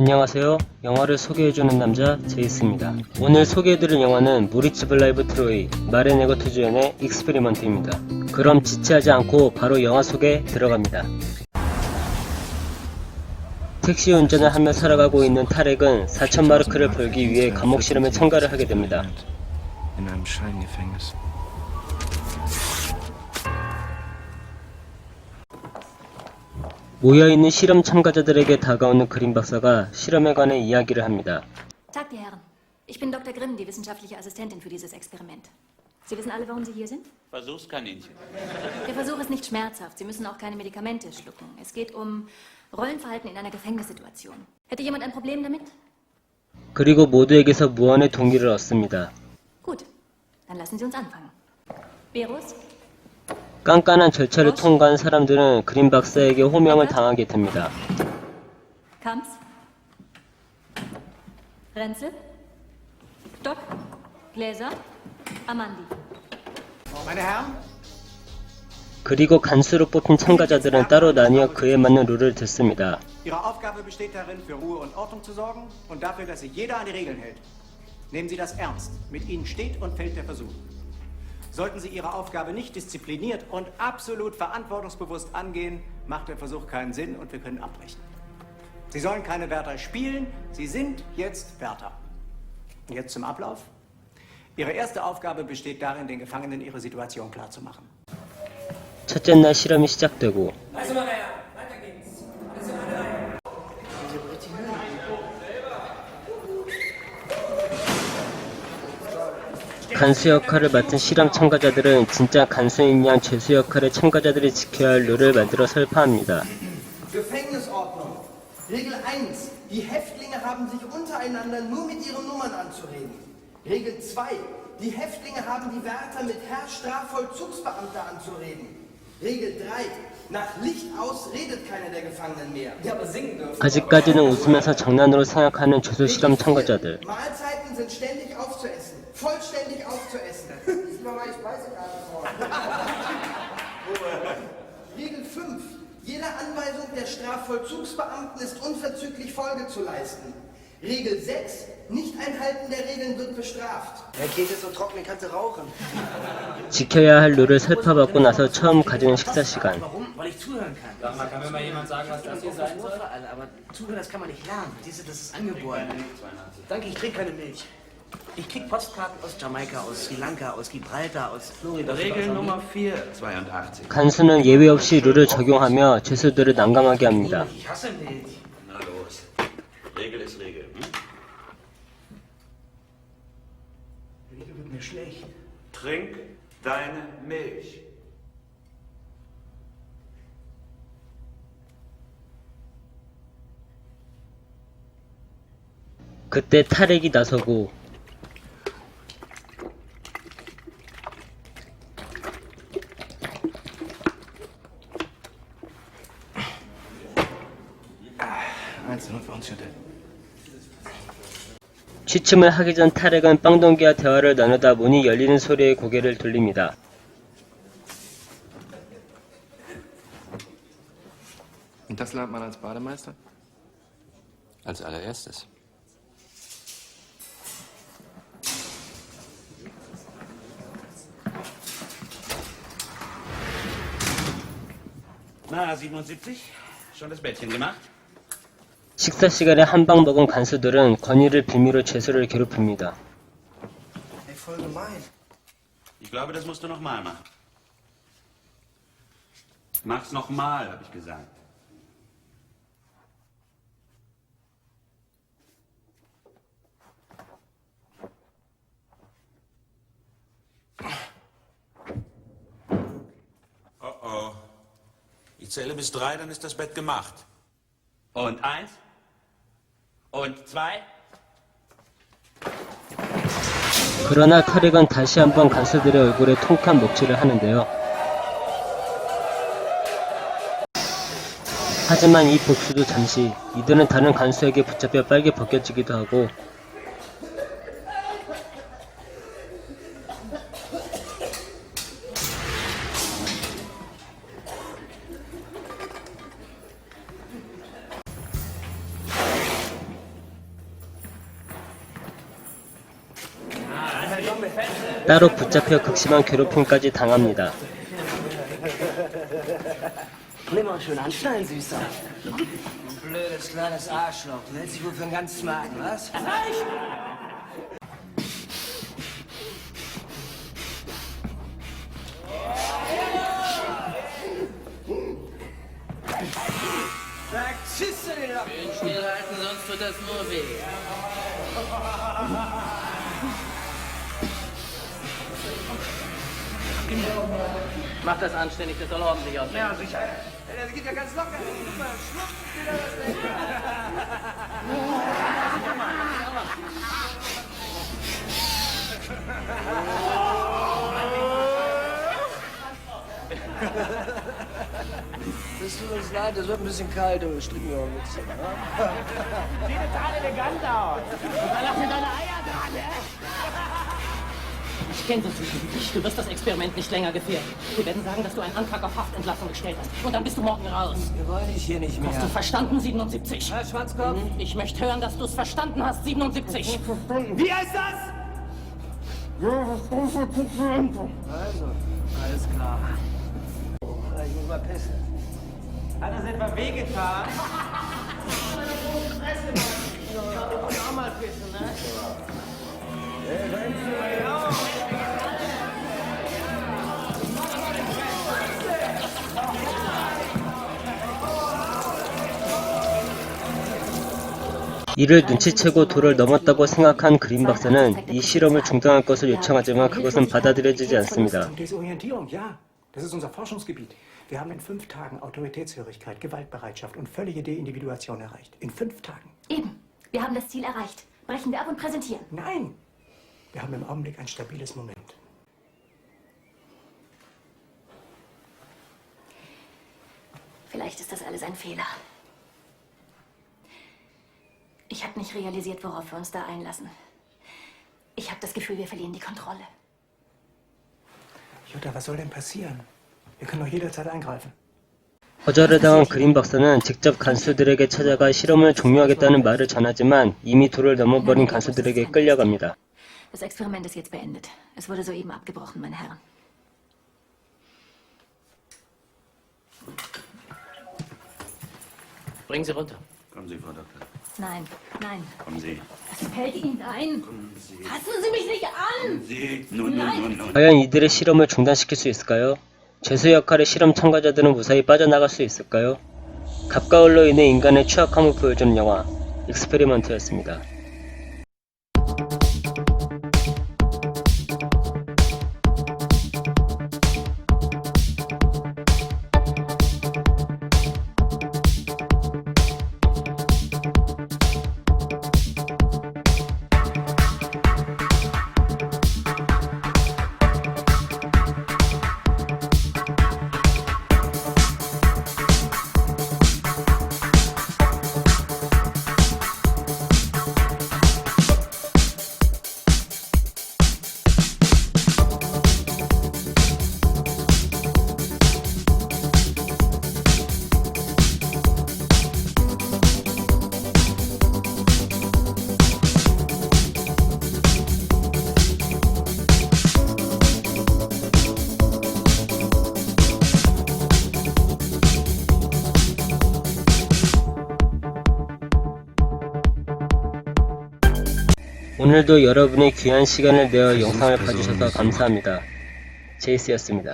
안녕하세요. 영화를 소개해주는 남자 제이스입니다. 오늘 소개해드릴 영화는 모리츠 블라이브 트로이, 마레 네거 주연의 익스페리먼트입니다. 그럼 지체하지 않고 바로 영화 속에 들어갑니다. 택시 운전을 하며 살아가고 있는 타렉은 4천 마르크를 벌기 위해 감옥 실험에 참가를 하게 됩니다. 모여있는 실험 참가자들에게 다가오는 그린 박사가 실험에 관해 이야기를 합니다. Tag, die Herren. Ich bin Dr. Grimm, die wissenschaftliche Assistentin für dieses Experiment. Sie wissen alle, warum Sie hier sind? Versuchskaninchen. Der Versuch ist nicht schmerzhaft. Sie müssen auch keine Medikamente schlucken. Es geht um Rollenverhalten in einer Gefängnissituation. Hätte jemand ein Problem damit? 그리고 모두에게서 무한의 동기를 얻습니다. Gut, dann lassen Sie uns anfangen. Verus, 깐깐한 절차를 통과한 사람들은 그린 박사에게 호명을 당하게 됩니다. Kamps, Renzel, Stock, Gläser, Amandi. Meine Herren, 그리고 간수로 뽑힌 참가자들은 따로 나뉘어 그에 맞는 룰을 듣습니다. Ihre Aufgabe besteht darin, für Ruhe und Ordnung zu sorgen und dafür, dass sich jeder an die Regeln hält. Nehmen Sie das ernst. Mit Ihnen steht und fällt der Versuch. Sollten Sie Ihre Aufgabe nicht diszipliniert und absolut verantwortungsbewusst angehen, macht der Versuch keinen Sinn und wir können abbrechen. Sie sollen keine Wärter spielen, Sie sind jetzt Wärter. Und jetzt zum Ablauf. Ihre erste Aufgabe besteht darin, den Gefangenen ihre Situation klarzumachen. 첫째 날 실험이 시작되고 간수 역할을 맡은 실험 참가자들은 진짜 간수인 양 죄수 역할의 참가자들이 지켜야 할 룰을 만들어 설파합니다. Gefängnisordnung. Regel 1. Die Häftlinge haben sich untereinander nur mit ihren Nummern anzureden. Regel 2. Die Häftlinge haben die Wärter mit Herr Strafvollzugsbeamter anzureden. Regel 3. Nach Licht aus redet keiner der Gefangenen mehr. Ja, aber singen dürfen. 아직까지는 웃으면서 장난으로 생각하는 죄수 실험 참가자들. Mahlzeiten sind ständig aufzuessen. Vollständig aufzuessen. Diesmal war ich Speisekarte vor. Regel 5. Jeder Anweisung der Strafvollzugsbeamten ist unverzüglich Folge zu leisten. Regel 6. Nicht-Einhalten der Regeln wird bestraft. Der Käse ist so trocken, den kannst du rauchen. 지켜야 할 룰을 설파받고 나서 처음 가지는 식사 시간. Warum? Weil ich zuhören kann. Sag mal, kann mir mal jemand sagen, was das hier sein Nur soll? für alle, aber zuhören, das kann man nicht lernen. Diese, das ist angeboren. Danke, ich trinke keine Milch. Ich krieg Postkarten aus Jamaika, aus Sri Lanka, aus Gibraltar, aus Florida. Regel Nummer 482. 간수는 예외 없이 룰을 적용하며 죄수들을 난감하게 합니다. Ich hasse Milch. Na los. Regel ist Regel. Hm? Regel wird mir schlecht. Trink deine Milch. 그때 탈핵이 나서고 Uns. 취침을 하기 전 탈핵은 빵동기와 대화를 나누다 보니 열리는 소리에 고개를 돌립니다. Und das lernt man als Bademeister? Als allererstes. Na, 77? Schon das Bettchen gemacht? 식사 시간에 한 방 먹은 간수들은 권위를 빌미로 죄수를 괴롭힙니다. Ey, voll gemein. Ich glaube, das musst du nochmal machen. Mach's nochmal, habe ich gesagt. Oh oh. Ich zähle bis drei, dann ist das Bett gemacht. Und eins? Und zwei? 그러나 탈핵은 다시 한번 간수들의 얼굴에 통쾌한 먹칠을 하는데요. 하지만 이 복수도 잠시 이들은 다른 간수에게 붙잡혀 빨개 벗겨지기도 하고 따로 붙잡혀 극심한 괴롭힘까지 당합니다. Schüsse! Schön stillhalten, sonst tut das nur weh. Mach das anständig, das soll ordentlich aussehen. Ja, sicher. Das geht ja ganz locker. Guck mal, schwupp, wieder was weg. Das tut uns leid, das wird ein bisschen kalt und wir stricken wir auch mit. Ich kenne das nicht. Du wirst das Experiment nicht länger gefährden. Wir werden sagen, dass du einen Antrag auf Haftentlassung gestellt hast. Und dann bist du morgen raus. Wir wollen dich hier nicht mehr. Hast du verstanden, 77? Herr Schwarzkopf? Ich möchte hören, dass du es verstanden hast, 77. Wie heißt das? Also, alles klar. Ich muss mal pissen. Hat das etwa wehgetan? auch mal pissen, ne? 이를 눈치채고 도를 넘었다고 생각한 그린 박사는 이 실험을 중단할 것을 요청하지만 그것은 받아들여지지 않습니다. Desorientierung, ja. Das ist unser Forschungsgebiet. Wir haben in fünf Tagen Autoritätshörigkeit, Gewaltbereitschaft und völlige Deindividuation erreicht. In fünf Tagen. Eben. Wir haben das Ziel erreicht. Brechen wir ab und präsentieren. Nein! Wir haben im Augenblick ein stabiles Moment. Vielleicht ist das alles ein Fehler. Ich habe nicht realisiert, worauf wir uns da einlassen. Ich habe das Gefühl, wir verlieren die Kontrolle. Jutta, was soll denn passieren? Wir können doch jederzeit eingreifen. 거절을 그린 박사는 직접 간수들에게 찾아가 실험을 종료하겠다는 말을 전하지만 이미 도를 넘어버린 간수들에게 끌려갑니다. Das Experiment ist jetzt beendet. Es wurde soeben abgebrochen, meine Herren. Bring sie runter. Kommen Sie, Frau Doktor. Nein, nein. Kommen Sie. Was fällt Ihnen ein? Fassen Sie mich nicht an! Sie. Nun, nun, nun, nun. 과연 이들의 실험을 중단시킬 수 있을까요? 죄수 역할의 실험 참가자들은 무사히 빠져나갈 수 있을까요? 갑과을로 인해 인간의 취약함을 보여주는 영화 익스페리먼트였습니다. 오늘도 여러분의 귀한 시간을 내어 영상을 봐주셔서 감사합니다. 제이스였습니다.